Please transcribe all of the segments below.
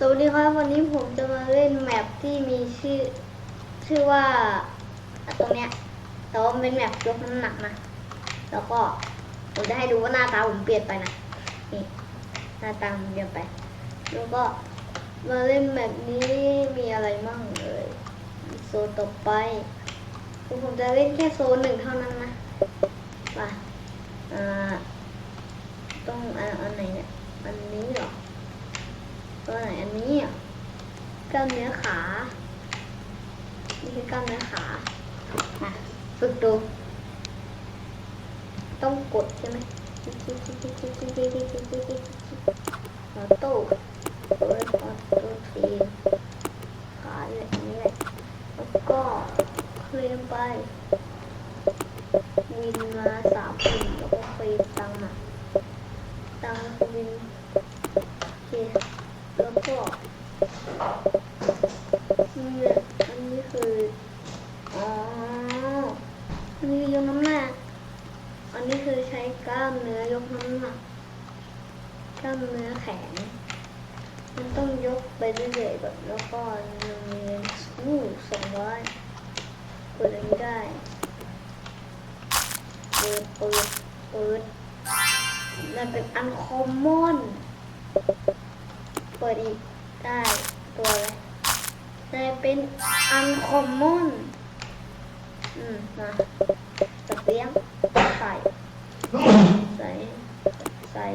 สวัสดีครับวันนี้ผมจะมาเล่นแมปที่มีชื่อ ชื่อว่าตรงเนี้ยแต่ว่าเป็นแมปยกน้ำหนักนะแล้วก็ผมจะให้ดูว่าหน้าตาผมเปลี่ยนไปนะนี่หน้าตาผมเปลี่ยนไป แล้วก็มาเล่นแมปนี้มีอะไรมั่งเลยโซนต่อไปคือผมจะเล่นแค่โซนหนึ่งเท่านั้นนะมาอ่าต้องอันอันไหนเนี่ยอันนี้เหรอ ตัวไหนอันนี้อะก ล้ามเนื้อขานี่คือกล้ามเนื้อขาอะฝึกดู ต้องกดใช่ไหมออโต้เปิดออโต้ทีขาอย่างนี้แหละแล้วก็เคลื่อนไป วินมาสามคนแล้วก็เคยตังมาตังคือวินโอเค แล้วก็เนี่ยอันนี้คือ อ๋อ อันนี้คือยกน้ำหนัก อันนี้คือใช้ก ล้ามเนื้อยกน้ำหนักกล้ามเนื้อแข็งมันต้องยกไปเรื่อยๆก่อนแล้วก็หนึ่งเรียนอู้สองร้อยเปิดอันนี้ได้ เปิดเปิดเปิดมันเป็นอันคอมมอน เปิดอีกได้ตัวอะไรได้เป็นอันคอมมอน อืมมาจับเลี้ยงใส่ ใส่ ใส่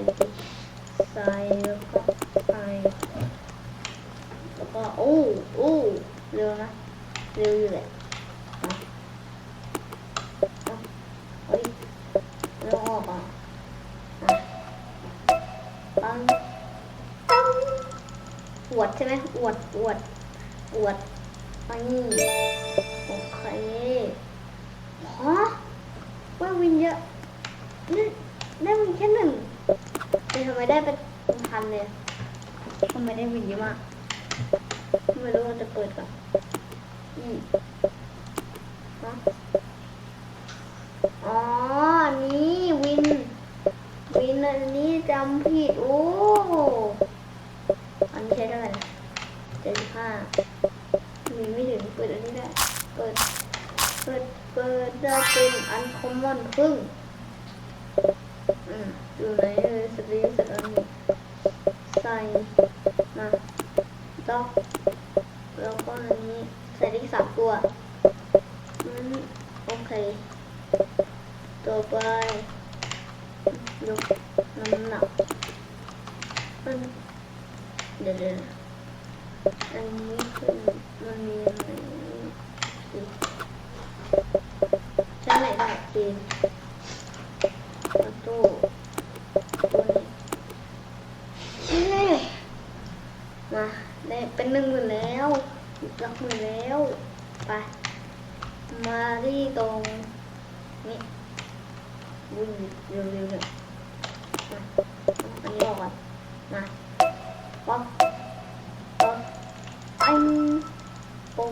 ใส่แล้วก็ใส่แล้วก็โอ้โอ้เร็วนะเร็วอยู่แหละเอาเฮ้ยเร็วออกอะมาปังอวดใช่ไหมอวดอวดอวดอันนี้โอเคฮะว่าวินเยอะนี่ได้วินแค่หนึ่ง ทำไมได้เป็นพันเลยทำไมได้วินเยอะมากไม่รู้ว่าจะเปิดก่อนอีฮะอ๋อนนี้วิน วินอันนี้จำผิด โอ้อันนี้ใช้เท่าไหร่เจ็ดสิบห้ามีไม่ถึงเปิดอันนี้ได้ เปิด เปิด เปิดได้เป็นอันคอมมอนครึ่ง อยู่ไหนเลยสตรีสตอันนี้ใส่มาด็อกแล้วก็อันนี้ใส่ที่สามตัวอืมโอเค ต่อไปยกน้ำหนักมันเดี๋ยวเดี๋ยวอันนี้คือมันมีอะไรอีกใช่ไหมได้เกมประตูตัวนี้เฮ้ยมาได้เป็นหนึ่งหมื่นแล้ว หลักมื่นแล้วไปมาที่ตรงนี้วิ่งเร็วๆเลยมาอันนี้ออกก่อนมาป๊อกป๊อกอันปู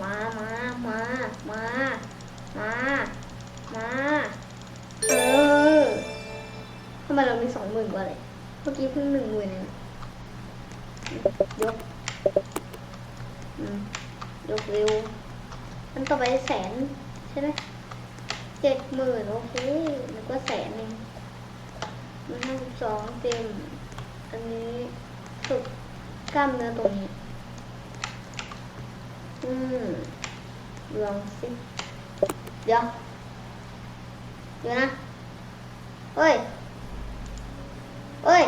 มามามามามามาเออทำไมเรามีสองหมื่นกว่าเลยเมื่อกี้เพิ่งหนึ่งหมื่นเองยกอืมยกเร็ว มัน ต่อไปแสนใช่ไหมเจ็ดหมื่นโอเคแล้วก็แสนเองมันห้าสิบสองเต็ม อันนี้ฝึกกล้ามเนื้อตรงนี้ อืมลองสิ เดี๋ยว เดี๋ยวนะเฮ้ยเฮ้ย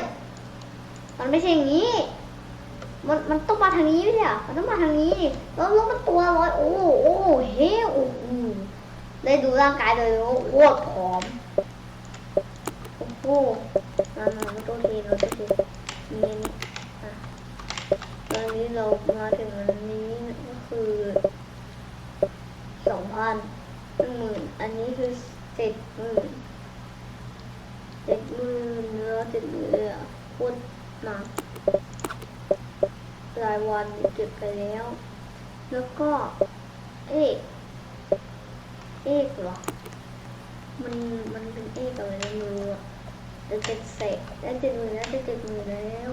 มันไม่ใช่อย่างนี้ มันมันต้องมาทางนี้ไม่ใช่เหรอมันต้องมาทางนี้แล้วแล้วมันตัวร้อยโอ้โอ้เฮ้โอ้โหได้ดูร่างกายเลยอ้วนผอมโอ้โหมามามาตัวทีเราตัวทีนี่นี่อะตอนนี้เรามาถึงอันนี้ก็คือสองพันหนึ่งหมื่นอันนี้คือเจ็ดหมื่นเจ็ดหมื่นแล้วเจ็ดหมื่นเลยอะพูดมา รายวันเก็บไปแล้ว แล้วก็ เอกเอกเหรอ มันมันเป็นเอกอะไรไม่รู้อะจะเจ็ดเศษได้เจ็ดหมื่นแล้วจะเจ็ดหมื่นแล้ว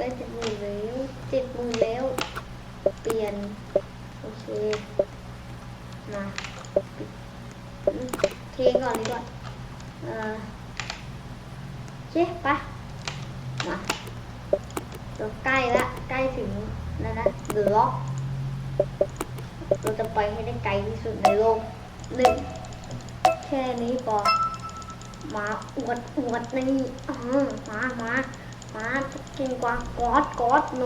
ล้เจ็ดหมื่นแล้วเจ็ดหมื่นแล้ว เปลี่ยน โอเค มาเทก่อนดีกว่าเอ่อโอเคไป เราใกล้ละใกล้ถึงแล้วนะเดือล็อกเราจะไปให้ได้ไกลที่สุดในโลกหนึ่งแค่นี้พอมาอวดอวดนอ่ามามามาเก่งกว่ากอดกอดโน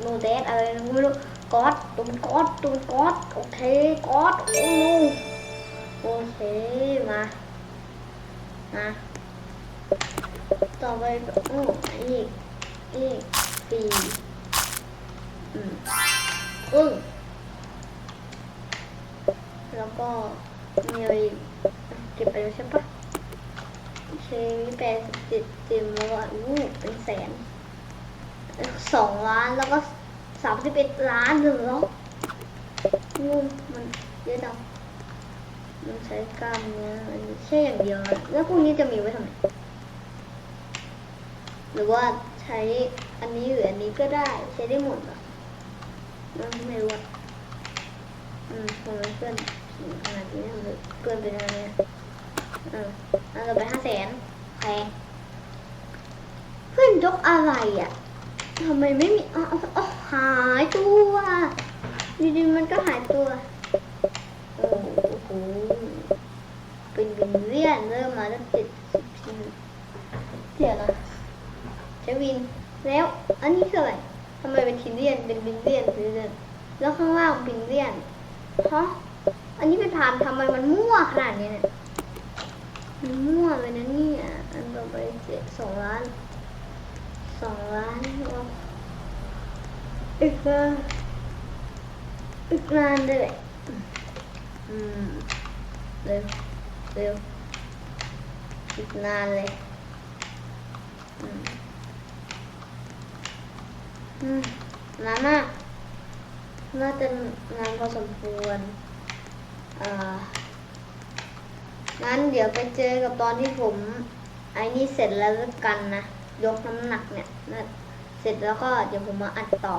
โนเดดอะไรไม่รู้กอดตุนกอดตุนกอดโอเคกอดโอ้โนโอเคมามาต่อไปโอ้อีกอีก สี่อืมอึ้งแล้วก็มีอะไรเก็บไปแล้วใช่ปะโอเคมีแปดสิบเจ็ดเต็มแล้วอะอู้เป็นแสนสองล้านแล้วก็สามสิบเอ็ดล้านเลยเหรองูมันเยอะจังมันใช้กล้ามเนื้ออันนี้แค่อย่างเดียวแล้วพวกนี้จะมีไว้ทำไมหรือว่าใช้ อันนี้หรืออันนี้ก็ได้ใช้ได้หมดอะมันไม่รู้อะอืมทำไมเพื่อนขนาดนี้เพื่อนเป็นอะไรเนี่ยออเอาเราไปห้าแสนแพงเพื่อนยกอะไรอะทำไมไม่มีอ๋อหายตัวอยู่ดีๆมันก็หายตัวโอ้โหเป็นบินเลียนเริ่มมาตั้งเจ็ดสิบเดี๋ยวนะใช้วิน แล้วอันนี้คืออะไรทำไมเป็นทินเลียนเป็นบินเลียนบินเลียนแล้วข้างล่างบินเลียนฮะอันนี้เป็นพานทำไมมันมั่วขนาดนี้เนี่ยมันมั่วเลยนะเนี่ยอันต่อไปเจ็ดสองล้านสองล้านอีกอีกนานเลยอืมเร็วเร็วอีกนานเลยอืม นั้นน่าน่าจะนานพอสมควรงั้นเดี๋ยวไปเจอกับตอนที่ผมไอ้นี่เสร็จแล้วกันนะ ยกน้ำหนักเนี่ย เสร็จแล้วก็เดี๋ยวผมมาอัดต่อ